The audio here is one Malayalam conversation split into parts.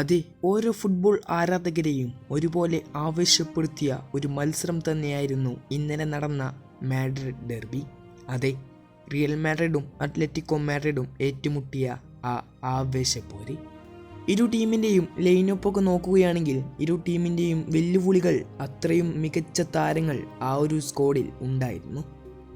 അതെ ഓരോ ഫുട്ബോൾ ആരാധകരെയും ഒരുപോലെ ആവേശപ്പെടുത്തിയ ഒരു മത്സരം തന്നെയായിരുന്നു ഇന്നലെ നടന്ന മാഡ്രിഡ് ഡെർബി. അതെ റിയൽ മാഡ്രിഡും അത്ലറ്റിക്കോ മാഡ്രിഡും ഏറ്റുമുട്ടിയ ആ ആവേശപ്പോര്. ഇരു ടീമിന്റെയും ലൈനപ്പൊക്കെ നോക്കുകയാണെങ്കിൽ ഇരു ടീമിന്റെയും വെല്ലുവിളികൾ അത്രയും മികച്ച താരങ്ങൾ ആ ഒരു സ്കോഡിൽ ഉണ്ടായിരുന്നു.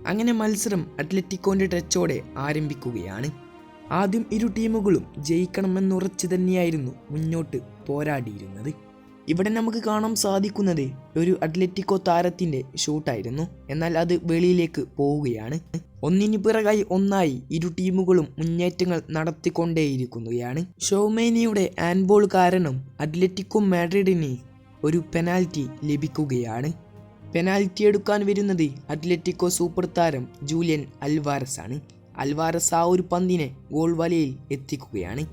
അങ്ങനെ മത്സരം അത്ലറ്റിക്കോന്റെ ടച്ചോടെ ആരംഭിക്കുകയാണ്. ആദ്യം ഇരു ടീമുകളും ജയിക്കണമെന്നുറച്ചു തന്നെയായിരുന്നു മുന്നോട്ട് പോരാടിയിരുന്നത്. ഇവിടെ നമുക്ക് കാണാൻ സാധിക്കുന്നത് ഒരു അത്ലറ്റിക്കോ താരത്തിന്റെ ഷൂട്ടായിരുന്നു. എന്നാൽ അത് വെളിയിലേക്ക് പോവുകയാണ്. ഒന്നിനു പിറകായി ഒന്നായി ഇരു ടീമുകളും മുന്നേറ്റങ്ങൾ നടത്തിക്കൊണ്ടേയിരിക്കുകയാണ്. ഷോമേനിയുടെ ആൻബോൾ കാരണം അത്ലറ്റിക്കോ മാഡ്രിഡിന് ഒരു പെനാൽറ്റി ലഭിക്കുകയാണ്. പെനാൽറ്റി എടുക്കാൻ വരുന്നത് അത്ലറ്റിക്കോ സൂപ്പർ താരം ജൂലിയൻ അൽവാരസ് ആണ് അൽവാരസ് ആ ഒരു പന്തിനെ ഗോൾ വലയിൽ എത്തിക്കുകയാണ്.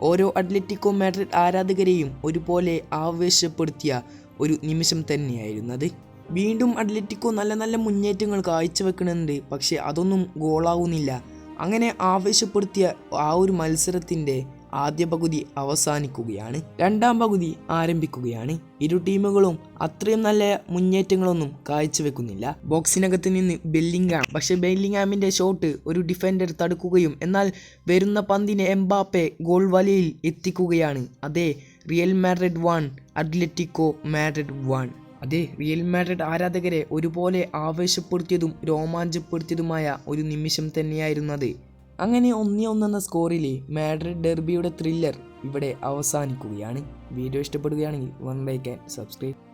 ഓരോ അത്ലറ്റിക്കോ മാഡ്രിഡ് ആരാധകരെയും ഒരുപോലെ ആവേശപ്പെടുത്തിയ ഒരു നിമിഷം തന്നെയായിരുന്നത്. വീണ്ടും അത്ലറ്റിക്കോ നല്ല നല്ല മുന്നേറ്റങ്ങൾ കാഴ്ചവെക്കുന്നുണ്ട് പക്ഷേ അതൊന്നും ഗോളാവുന്നില്ല. അങ്ങനെ ആവേശപ്പെടുത്തിയ ആ ഒരു മത്സരത്തിന്റെ ആദ്യ പകുതി അവസാനിക്കുകയാണ്. രണ്ടാം പകുതി ആരംഭിക്കുകയാണ്. ഇരു ടീമുകളും അത്രയും നല്ല മുന്നേറ്റങ്ങളൊന്നും കാഴ്ചവെക്കുന്നില്ല. ബോക്സിനകത്ത് നിന്ന് ബെല്ലിംഗാം. പക്ഷെ ബെല്ലിംഗാമിന്റെ ഷോട്ട് ഒരു ഡിഫൻഡർ തടുക്കുകയും എന്നാൽ വരുന്ന പന്തിനെ എംബാപ്പെ ഗോൾ വലയിൽ എത്തിക്കുകയാണ്. അതെ Real Madrid one Atletico Madrid one. അതെ റിയൽ മാഡ്രിഡ് ആരാധകരെ ഒരുപോലെ ആവേശപ്പെടുത്തിയതും രോമാഞ്ചപ്പെടുത്തിയതുമായ ഒരു നിമിഷം തന്നെയായിരുന്നത് അങ്ങനെ ഒന്നേ ഒന്നെന്ന സ്കോറിൽ മാഡ്രിഡ് ഡെർബിയുടെ ത്രില്ലർ ഇവിടെ അവസാനിക്കുകയാണ്. വീഡിയോ ഇഷ്ടപ്പെടുകയാണെങ്കിൽ വൺ ലൈക്ക് ആൻഡ് സബ്സ്ക്രൈബ്